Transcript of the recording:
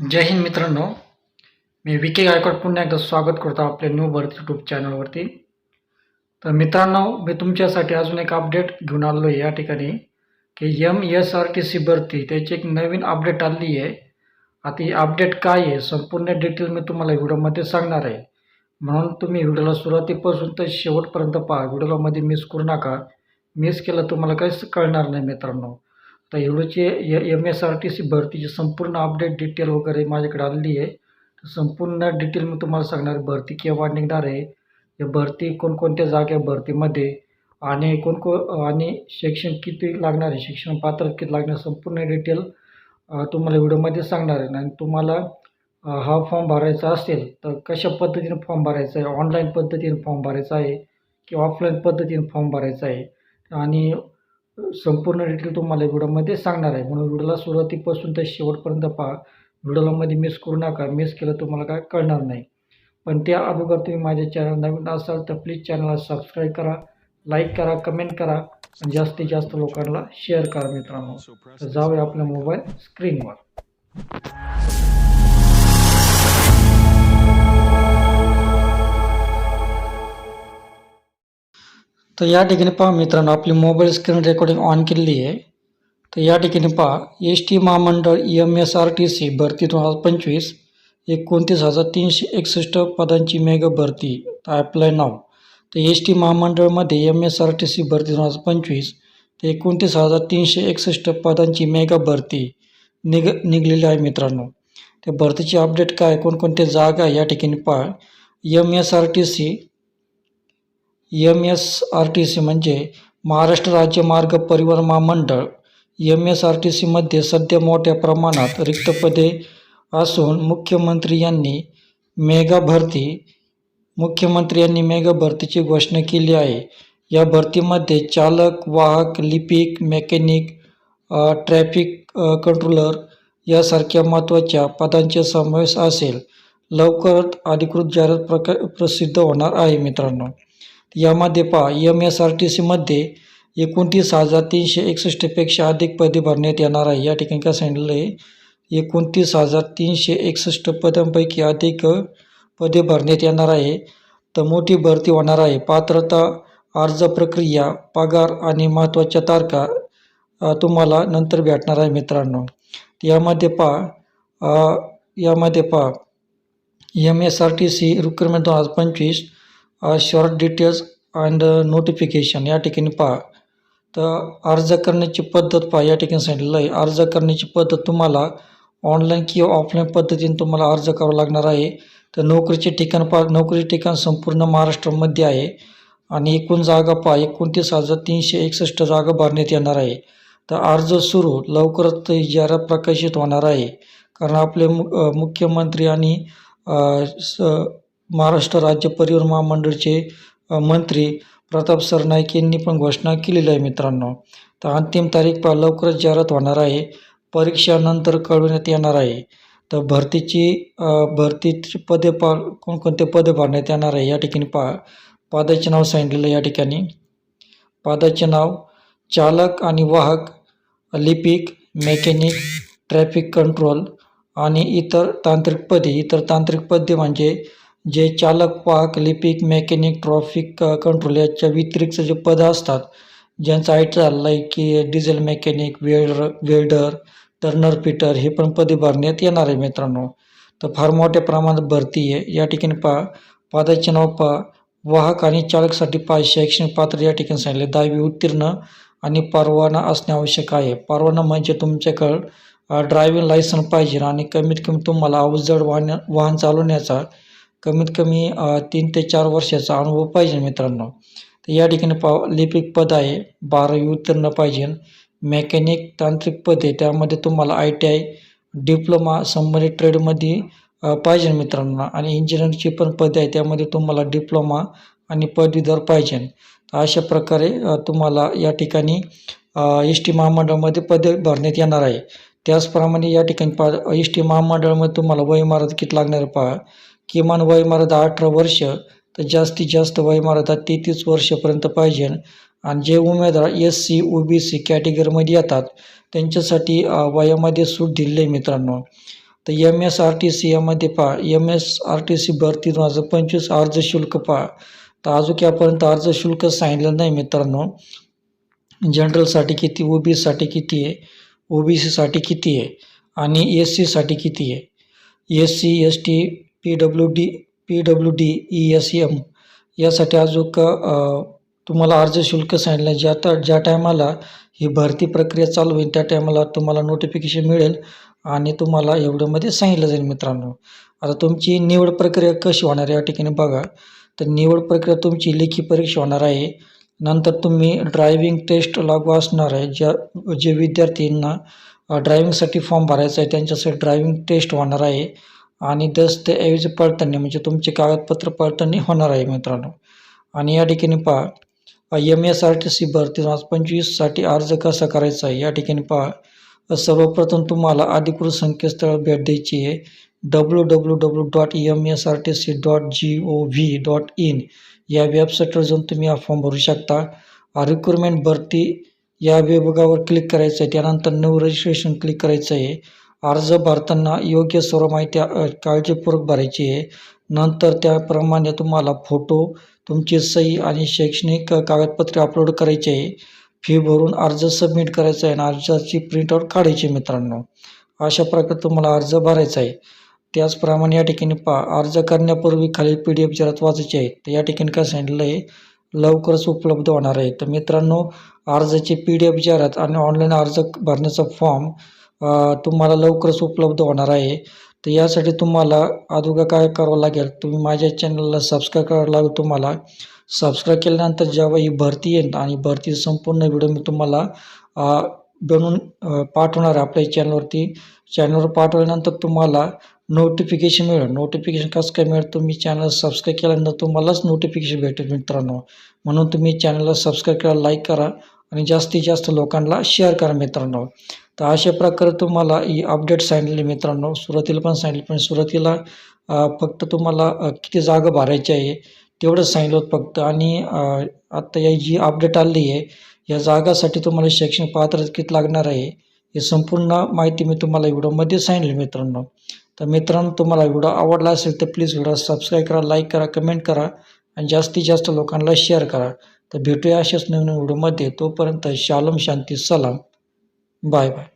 जय हिंद मित्रांनो. मी विके गायकवाड पुन्हा एकदा स्वागत करतो आपल्या न्यू बर्थ यूट्यूब चॅनलवरती तर मित्रांनो मी तुमच्यासाठी अजून एक अपडेट घेऊन आलो आहे. या ठिकाणी की M S R T C भरती त्याची एक नवीन अपडेट आली आहे. आता ही अपडेट काय आहे संपूर्ण डिटेल मी तुम्हाला व्हिडिओमध्ये सांगणार आहे. म्हणून तुम्ही व्हिडिओला सुरुवातीपासून तर शेवटपर्यंत पहा. व्हिडिओमध्ये मिस करू नका. मिस केलं तुम्हाला काहीच कळणार नाही मित्रांनो. तर एवढीची M S R T C भरतीची संपूर्ण अपडेट डिटेल वगैरे माझ्याकडे आलेली आहे. तर संपूर्ण डिटेल मी तुम्हाला सांगणार आहे. भरती केव्हा निघणार आहे? या भरती कोणकोणत्या जागा भरतीमध्ये? आणि कोणकोण आणि शिक्षण किती लागणार आहे? शिक्षण पात्र किती लागणार? संपूर्ण डिटेल तुम्हाला व्हिडिओमध्ये सांगणार आहे. आणि तुम्हाला हा फॉर्म भरायचा असेल तर कशा पद्धतीने फॉर्म भरायचा आहे? ऑनलाईन पद्धतीने फॉर्म भरायचा आहे? की ऑफलाईन पद्धतीने फॉर्म भरायचा आहे? आणि संपूर्ण डिटेल तुम्हाला व्हिडिओमध्ये सांगणार आहे. म्हणून व्हिडिओला सुरुवातीपासून ते शेवटपर्यंत पहा. व्हिडिओला मध्ये मिस करू नका. मिस केलं तुम्हाला काय कळणार नाही. पण त्या अगोदर तुम्ही माझ्या चॅनल नवीन असाल तर प्लीज चॅनलला सबस्क्राईब करा लाईक करा कमेंट करा. आणि जास्तीत जास्त लोकांना शेअर करा मित्रांनो. तर जाऊया आपल्या मोबाईल स्क्रीनवर तर या ठिकाणी पहा मित्रांनो आपली मोबाईल स्क्रीन रेकॉर्डिंग ऑन केलेली आहे. तर या ठिकाणी पहा एस टी महामंडळ M S R T C भरती दोन हजार पंचवीस एकोणतीस हजार तीनशे एकसष्ट पदांची मेगा भरती तर नाव तर S T महामंडळमध्ये M S R T C भरती दोन हजार पंचवीस ते एकोणतीस हजार तीनशे एकसष्ट पदांची मेगा भरती निग निघलेली आहे मित्रांनो. त्या भरतीची अपडेट काय कोणकोणत्या जागा आहे या ठिकाणी पहा. M S R T C M S R T C म्हणजे महाराष्ट्र राज्य मार्ग परिवहन महामंडळ. एम एस आर टी सीमध्ये सध्या मोठ्या प्रमाणात रिक्त पदे असून मुख्यमंत्री यांनी मेगा भरती मुख्यमंत्री यांनी मेगा भरतीची घोषणा केली आहे. या भरतीमध्ये चालक वाहक लिपिक मेकॅनिक ट्रॅफिक कंट्रोलर यासारख्या महत्त्वाच्या पदांचा समावेश असेल. लवकरच अधिकृत जाहिरात प्रका प्रसिद्ध होणार आहे मित्रांनो. यामध्ये पहा एम एस आर टी सीमध्ये एकोणतीस हजार तीनशे एकसष्टपेक्षा अधिक पदे भरण्यात येणार आहे. या ठिकाणी काय सांगितलं आहे? एकोणतीस हजार तीनशे एकसष्ट पदांपैकी अधिक पदे भरण्यात येणार आहे. तर मोठी भरती होणार आहे. पात्रता अर्ज प्रक्रिया पगार आणि महत्त्वाच्या तारखा तुम्हाला नंतर भेटणार आहे मित्रांनो. यामध्ये पहा यामध्ये पहा M S R T C recruitment दोन हजार पंचवीस शॉर्ट डिटेल्स अँड नोटिफिकेशन या ठिकाणी पहा. तर अर्ज करण्याची पद्धत पहा या ठिकाणी सांगितलेलं आहे. अर्ज करण्याची पद्धत तुम्हाला ऑनलाईन किंवा ऑफलाईन पद्धतीने तुम्हाला अर्ज करावा लागणार आहे. तर नोकरीचे ठिकाण पहा. नोकरीचे ठिकाण संपूर्ण महाराष्ट्रामध्ये आहे. आणि एकूण जागा पहा. एकोणतीस हजार तीनशे एकसष्ट जागा भरण्यात येणार आहे. तर अर्ज सुरू. लवकरच ते जाहिरात प्रकाशित होणार आहे. कारण आपले मु मुख्यमंत्री आणि स महाराष्ट्र राज्य परिवहन महामंडळचे मंत्री प्रताप सरनाईक यांनी पण घोषणा केलेली आहे मित्रांनो. तर अंतिम तारीख पा लवकरच जाहिरात होणार आहे. परीक्षानंतर कळवण्यात येणार आहे. तर भरतीची भरतीची पदे पा कोणकोणते पदे भरण्यात येणार आहे या ठिकाणी पा पदाचे नाव सांगितलेलं या ठिकाणी. पदाचे नाव चालक आणि वाहक लिपिक मेकॅनिक ट्रॅफिक कंट्रोल आणि इतर तांत्रिक पदे. इतर तांत्रिक पदे म्हणजे जे चालक वाहक लिपिक मेकॅनिक ट्रॉफिक कंट्रोल याच्या व्यतिरिक्त जे पदं असतात ज्यांचं आयट टी आहे की diesel mechanic welder welder turner fitter हे पण पदे भरण्यात येणार आहे मित्रांनो. तर फार मोठ्या प्रमाणात भरती आहे. या ठिकाणी पहा पदाचे नाव पहा. वाहक आणि चालकसाठी पहा शैक्षणिक पात्र या ठिकाणी सांगितले. दहावी उत्तीर्ण आणि परवाना असणे आवश्यक आहे. परवाना म्हणजे तुमच्याकडं ड्रायव्हिंग लायसन पाहिजे आणि कमीत कमी तुम्हाला अवजड वाहन वाहन चालवण्याचा कमीत कमी तीन ते चार वर्षाचा अनुभव पाहिजे मित्रांनो. तर या ठिकाणी पा लिपिक पद आहे बारावी उत्तीर्ण पाहिजे. मेकॅनिक तांत्रिक पद आहे त्यामध्ये तुम्हाला आय टी आय डिप्लोमा संबंधित ट्रेडमध्ये पाहिजे मित्रांनो. आणि इंजिनिअरिंगची पण पदे आहे त्यामध्ये तुम्हाला डिप्लोमा आणि पदवीधर पाहिजे. अशा प्रकारे तुम्हाला या ठिकाणी एस टी महामंडळामध्ये पदे भरण्यात येणार आहे. त्याचप्रमाणे या ठिकाणी पा एस टी महामंडळामध्ये तुम्हाला वयमारत किती लागणार आहे पहा. किमान वयमर्यादा अठरा वर्ष तर जास्तीत जास्त वयमर्यादा तेहतीस वर्षापर्यंत पाहिजे. आणि जे उमेदवार S C O B C कॅटेगरीमध्ये येतात त्यांच्यासाठी वयामध्ये सूट दिलेली आहे मित्रांनो. तर M S R T C यामध्ये पहा. M S R T C भरती दोन हजार पंचवीस अर्ज शुल्क पहा. तर अजून यापर्यंत अर्ज शुल्क सांगितलं नाही मित्रांनो. जनरलसाठी किती ओ बी सीसाठी किती आहे? ओ बी सीसाठी किती आहे? आणि एस सीसाठी किती आहे? S C S T P W D P W D E S M यासाठी अजून तुम्हाला अर्ज शुल्क सांगितलं. ज्या आता ज्या टायमाला ही भरती प्रक्रिया चालू होईल त्या टायमाला तुम्हाला नोटिफिकेशन मिळेल आणि तुम्हाला एवढ्यामध्ये सांगितलं जाईल मित्रांनो. आता तुमची निवड प्रक्रिया कशी होणार या ठिकाणी बघा. तर निवड प्रक्रिया तुमची लेखी परीक्षा होणार आहे. नंतर तुम्ही ड्रायविंग टेस्ट लागू असणार आहे. ज्या जे विद्यार्थ्यांना ड्रायविंगसाठी फॉर्म भरायचा आहे त्यांच्यासाठी ड्रायविंग टेस्ट होणार आहे. आणि दस्तऐवज पडताळणी म्हणजे तुमचे कागदपत्र पडताळणी होणार आहे मित्रांनो. आणि या ठिकाणी पहा M S R T C भरती दोन हजार पंचवीससाठी अर्ज कसा करायचा आहे? या ठिकाणी पहा सर्वप्रथम तुम्हाला अधिकृत संकेतस्थळ भेट द्यायची आहे. W W W dot M S R T C dot G O V dot in या वेबसाईटवर जाऊन तुम्ही हा फॉर्म भरू शकता. रिक्रुटमेंट भरती या विभागावर क्लिक करायचं आहे. त्यानंतर नऊ रजिस्ट्रेशन क्लिक करायचं आहे. अर्ज भरताना योग्य सर्व माहिती काळजीपूर्वक भरायची आहे. नंतर त्याप्रमाणे तुम्हाला फोटो तुमची सही आणि शैक्षणिक कागदपत्रे अपलोड करायची आहे. फी भरून अर्ज सबमिट करायचा आहे आणि अर्जाची प्रिंटआउट काढायची आहे मित्रांनो. अशा प्रकारे तुम्हाला अर्ज भरायचा आहे. त्याचप्रमाणे या ठिकाणी पहा अर्ज करण्यापूर्वी खालील पी डी एफ जरात वाचायचे आहे तर या ठिकाणी काय सांगितलं आहे? लवकरच उपलब्ध होणार आहे. तर मित्रांनो अर्जाची पी डी एफ जाहिरात आणि ऑनलाईन अर्ज भरण्याचा फॉर्म तुम्हाला लवकरच उपलब्ध होणार आहे. तर यासाठी तुम्हाला अगोदर काय करावं लागेल तुम्ही माझ्या चॅनलला सबस्क्राईब करावं लागेल तुम्हाला. सबस्क्राईब केल्यानंतर जेव्हा ही भरती येईल आणि भरती संपूर्ण व्हिडिओ मी तुम्हाला बनवून पाठवणार आहे आपल्या चॅनलवरती चॅनलवर पाठवल्यानंतर तुम्हाला नोटिफिकेशन मिळेल. नोटिफिकेशन कसं काय मिळेल? तुम्ही चॅनल सबस्क्राईब केल्यानंतर तुम्हालाच नोटिफिकेशन भेटेल मित्रांनो. म्हणून तुम्ही चॅनलला सबस्क्राईब करा लाईक करा आणि जास्तीत जास्त लोकांना शेअर करा मित्रांनो. तर अशा प्रकारे तुम्हाला ही अपडेट सांगितली मित्रांनो. सुरुवातीला पण सांगितली पण सुरुवातीला फक्त तुम्हाला किती जागा भरायची आहे तेवढंच सांगितलं होतं फक्त. आणि आत्ता या जी अपडेट आली आहे या जागासाठी तुम्हाला शैक्षणिक पात्रता किती लागणार आहे हे संपूर्ण माहिती मी तुम्हाला व्हिडिओमध्ये सांगितली मित्रांनो. तर मित्रांनो तुम्हाला व्हिडिओ आवडला असेल तर प्लीज व्हिडिओ सबस्क्राईब करा लाईक करा कमेंट करा आणि जास्तीत जास्त लोकांना शेअर करा. तर भेटूया अशाच नवीन व्हिडिओमध्ये. तोपर्यंत शालम शांती सलाम. Bye bye.